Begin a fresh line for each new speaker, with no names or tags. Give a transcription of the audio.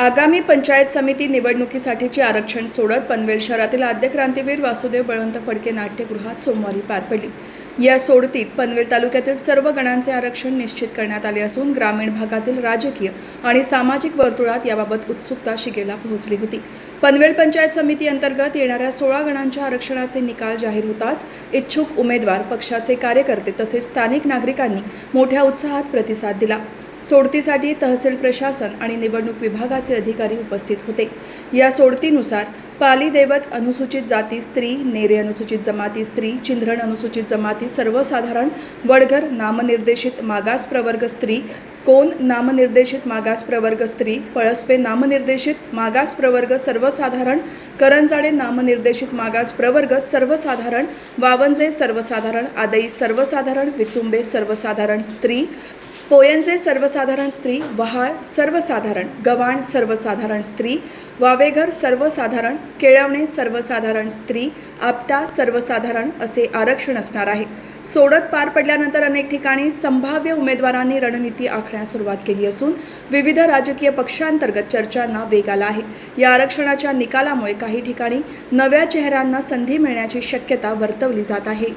आगामी पंचायत समिती निवडणुकीसाठीची आरक्षण सोडत पनवेल शहरातील आद्य क्रांतीवीर वासुदेव बळवंत फडके नाट्यगृहात सोमवारी पार पडली. या सोडतीत पनवेल तालुक्यातील सर्व गणांचे आरक्षण निश्चित करण्यात आले असून ग्रामीण भागातील राजकीय आणि सामाजिक वर्तुळात याबाबत उत्सुकता शिगेला पोहोचली होती. पनवेल पंचायत समिती अंतर्गत येणाऱ्या सोळा गणांच्या आरक्षणाचे निकाल जाहीर होताच इच्छुक उमेदवार पक्षाचे कार्यकर्ते तसेच स्थानिक नागरिकांनी मोठ्या उत्साहात प्रतिसाद दिला. सोडतीसाठी तहसील प्रशासन आणि निवडणूक विभागाचे अधिकारी उपस्थित होते. या सोडतीनुसार पाली दैवत अनुसूचित जाती स्त्री नेरे अनुसूचित जमाती स्त्री चिंधरण अनुसूचित जमाती सर्वसाधारण वडघर नामनिर्देशित मागास प्रवर्ग स्त्री कोण नामनिर्देशित मागास प्रवर्ग स्त्री पळसपे नामनिर्देशित मागास प्रवर्ग सर्वसाधारण करंजाडे नामनिर्देशित मागास प्रवर्ग सर्वसाधारण वावंजे सर्वसाधारण आदई सर्वसाधारण विचुंबे सर्वसाधारण स्त्री पोयंजे सर्वसाधारण स्त्री वहाळ सर्वसाधारण गव्हाण सर्वसाधारण स्त्री वावेघर सर्वसाधारण केळवणे सर्वसाधारण स्त्री आपटा सर्वसाधारण असे आरक्षण असणार आहे. सोडत पार पडल्यानंतर अनेक ठिकाणी संभाव्य उमेदवारांनी रणनीती आखण्यास सुरुवात केली असून विविध राजकीय पक्षांतर्गत चर्चांना वेग आला आहे. या आरक्षणाच्या निकालामुळे काही ठिकाणी नव्या चेहऱ्यांना संधी मिळण्याची शक्यता वर्तवली जात आहे.